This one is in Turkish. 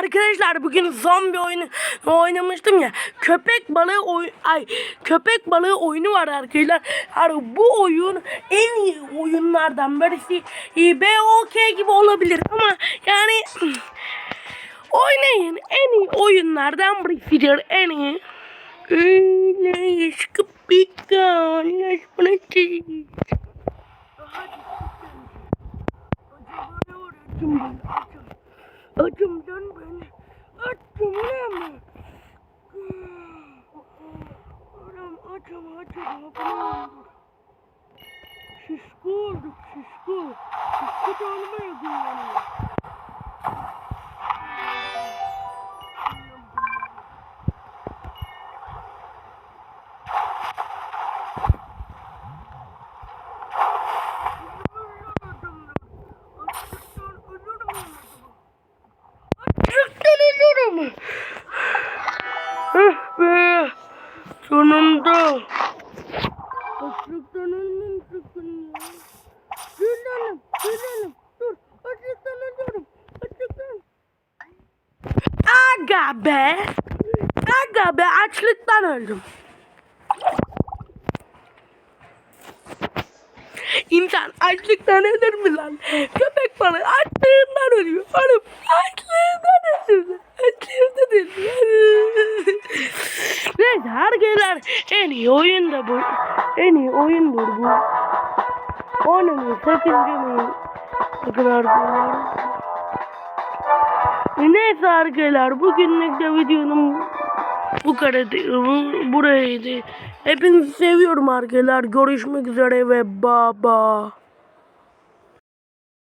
Arkadaşlar bugün zombi oyunu oynamıştım ya. Köpek balığı oy ay köpek balığı oyunu var arkadaşlar. Yani bu oyun en iyi oyunlardan birisi. E, BOK gibi olabilir ama yani oynayın en iyi oyunlardan birisidir en iyi. Öyle şıkıpika. Yaşmına çiz. Acım dön beni. Acım ne mi? Anam acım acım ablam. Şişko olduk şişko. Şişko da olmaya kullanıyor. Sonunda. Açlıktan ölmem sakın ya. Dur lanım. Dur lanım. Dur. Açlıktan ölüyorum. Açlıktan. Aga be. Aga be açlıktan öldüm. İnsan açlıktan ölür mü lan? Köpek balığı açlığından ölüyor. Oğlum açlığından ölüyor. Açlığından ölüyor. Neyse arkadaşlar en iyi oyun da bu. En iyi oyundur bu. Oynamayı sakın demeyin. Sakın arkadaşlar. Neyse arkadaşlar bugünlük de videonun bu kadar bu- buraydı. Hepinizi seviyorum arkadaşlar. Görüşmek üzere ve baba.